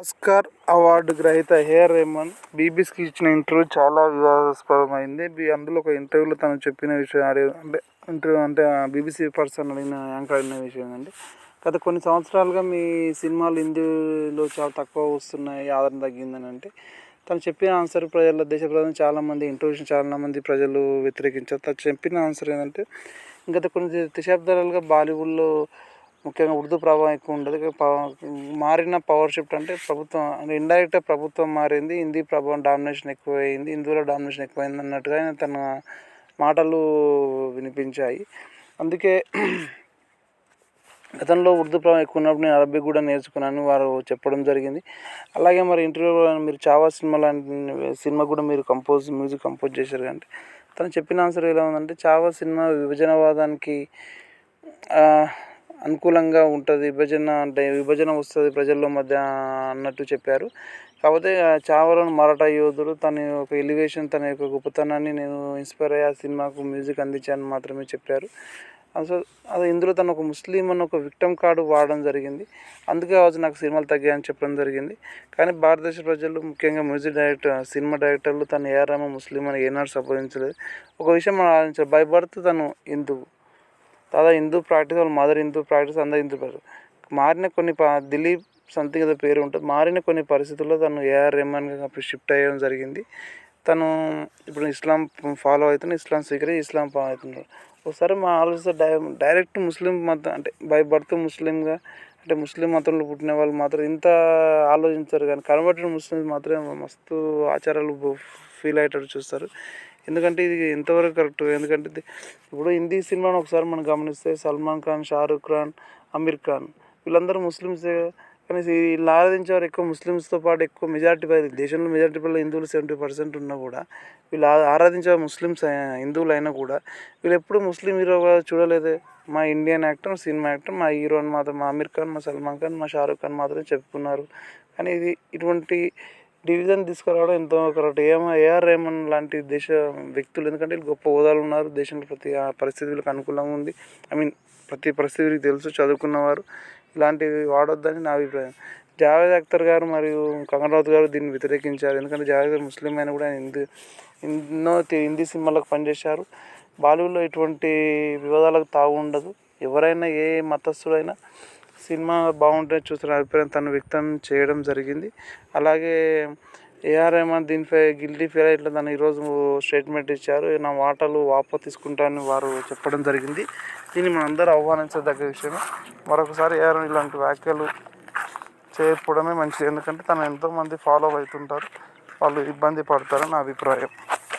Oscar award గ్రహీత AR Rahman బీబీసీకి ఇచ్చిన ఇంటర్వ్యూ చాలా వివాదాస్పదమైంది. అందులో ఒక ఇంటర్వ్యూలో తను చెప్పిన విషయం అంటే ఇంటర్వ్యూ అంటే బీబీసీ పర్సన్ అడిగిన యాంకర్ అడిగిన విషయం ఏంటంటే గత కొన్ని సంవత్సరాలుగా మీ సినిమాలు హిందీలో చాలా తక్కువ వస్తున్నాయి ఆదరణ తగ్గిందని అంటే తను చెప్పిన ఆన్సర్ ప్రజల దేశ ప్రజలు చాలామంది ఇంటర్వ్యూషన్ చాలామంది ప్రజలు వ్యతిరేకించారు. తను చెప్పిన ఆన్సర్ ఏంటంటే గత కొన్ని దశాబ్దాలుగా బాలీవుడ్లో ముఖ్యంగా ఉర్దూ ప్రభావం ఎక్కువ ఉండదు. పవ- మారిన పవర్ షిఫ్ట్ అంటే ప్రభుత్వం అంటే ఇండైరెక్ట్గా ప్రభుత్వం మారింది హిందీ ప్రభావం డామినేషన్ ఎక్కువైంది హిందీలో డామినేషన్ ఎక్కువైంది అన్నట్టుగా ఆయన తన మాటలు వినిపించాయి. అందుకే గతంలో ఉర్దూ ప్రభావం ఎక్కువ ఉన్నప్పుడు నేను అరబిక్ కూడా నేర్చుకున్నాను వారు చెప్పడం జరిగింది. అలాగే మరి ఇంటర్వ్యూలో మీరు చావా సినిమా లాంటి సినిమా కూడా మీరు కంపోజ్ మ్యూజిక్ కంపోజ్ చేశారు అంటే తను చెప్పిన ఆన్సర్ ఎలా ఉందంటే చావా సినిమా విభజనవాదానికి అనుకూలంగా ఉంటుంది. విభజన అంటే విభజన వస్తుంది ప్రజల్లో మధ్య అన్నట్టు చెప్పారు. కాకపోతే ఆ చావలోని మరాఠా యోధుడు తన యొక్క ఎలివేషన్ తన యొక్క గొప్పతనాన్ని నేను ఇన్స్పైర్ అయ్యి ఆ సినిమాకు మ్యూజిక్ అందించాను మాత్రమే చెప్పారు. అసలు అది ఇందులో తను ఒక ముస్లిం అని ఒక విక్టమ్ కార్డు వాడడం జరిగింది. అందుకే కావచ్చు నాకు సినిమాలు తగ్గాయని చెప్పడం జరిగింది. కానీ భారతదేశ ప్రజలు ముఖ్యంగా మ్యూజిక్ డైరెక్టర్ సినిమా డైరెక్టర్లు తను ఏఆర్ రామ ముస్లిం అని ఏనాడు సంప్రదించలేదు. ఒక విషయం మనం ఆలోచించాలి. బై బర్త్ తను హిందువు. దాదాపు హిందూ ప్రాక్టీస్ వాళ్ళ మదర్ హిందూ ప్రాక్టీస్ అందరు హిందూ ప్రాక్టీస్. మారిన కొన్ని ప- దిలీప్ సంథింగ్ ఏదో పేరు ఉంటుంది. మారిన కొన్ని పరిస్థితుల్లో తను ఏఆర్ రెహమాన్గా అప్పుడు షిఫ్ట్ అయ్యడం జరిగింది. తను ఇప్పుడు ఇస్లాం ఫాలో అవుతున్న ఇస్లాం స్వీకరించి ఇస్లాం ఫాలో అవుతున్నాడు ఒకసారి మా ఆలోచిస్తే డై డైరెక్ట్ ముస్లిం మతం అంటే బై బర్త్ ముస్లింగా అంటే ముస్లిం మతంలో పుట్టిన వాళ్ళు మాత్రం ఇంత ఆలోచించారు కానీ కన్వర్టెడ్ ముస్లిమ్స్ మాత్రమే మస్తు ఆచారాలు ఫీల్ అయ్యేటట్టు చూస్తారు. ఎందుకంటే ఇది ఎంతవరకు కరెక్ట్. ఎందుకంటే ఇది- ఇప్పుడు హిందీ సినిమాను ఒకసారి మనం గమనిస్తే సల్మాన్ ఖాన్ షారుఖ్ ఖాన్ అమీర్ ఖాన్ వీళ్ళందరూ ముస్లిమ్సే కానీ వీళ్ళు ఆరాధించేవారు ఎక్కువ ముస్లిమ్స్తో పాటు ఎక్కువ మెజారిటీ దేశంలో మెజారిటీ పిల్లలు హిందువులు సెవెంటీ పర్సెంట్ ఉన్నా కూడా వీళ్ళు ఆరాధించే ముస్లిమ్స్ హిందువులు అయినా కూడా వీళ్ళు ఎప్పుడు ముస్లిం హీరోగా చూడలేదే. మా ఇండియన్ యాక్టర్ సినిమా యాక్టర్ మా హీరో అని మాత్రం మా అమీర్ ఖాన్ మా సల్మాన్ ఖాన్ మా షారుఖ్ ఖాన్ మాత్రమే చెప్పుకున్నారు. కానీ ఇది ఇటువంటి డివిజన్ తీసుకురావడం ఎంతో కరెక్ట్. ఏమ ఏఆర్ రెహమాన్ లాంటి దేశ వ్యక్తులు ఎందుకంటే వీళ్ళు గొప్ప హోదాలు ఉన్నారు. దేశంలో ప్రతి ఆ పరిస్థితులకు అనుకూలంగా ఉంది. ఐ మీన్ ప్రతి పరిస్థితి తెలుసు చదువుకున్నవారు. ఇలాంటివి వాడొద్దని నా అభిప్రాయం. జావేద్ అఖ్తర్ గారు మరియు కంగన్ రావు గారు దీన్ని వ్యతిరేకించారు. ఎందుకంటే జావేద్ గారు ముస్లిం అయినా కూడా హిందీ ఎన్నో హిందీ సినిమాలకు పనిచేశారు. బాలీవుడ్లో ఎటువంటి వివాదాలకు తావు ఉండదు ఎవరైనా ఏ మతస్థుడైనా సినిమా బాగుంటుంది చూస్తున్న అభిప్రాయం తను వ్యక్తం చేయడం జరిగింది. అలాగే ఏఆర్ రెహమాన్ దీనిపై గిల్టీ ఫీల్ ఇట్లా తను ఈరోజు స్టేట్మెంట్ ఇచ్చారు. నా మాటలు వాపు తీసుకుంటానని వారు చెప్పడం జరిగింది. దీన్ని మనందరూ ఆహ్వానించదగ్గ విషయమే. మరొకసారి ఏఆర్ ఇలాంటి వ్యాఖ్యలు చేయకపోవడమే మంచిది. ఎందుకంటే తను ఎంతోమంది ఫాలో అవుతుంటారు. వాళ్ళు ఇబ్బంది పడతారని నా అభిప్రాయం.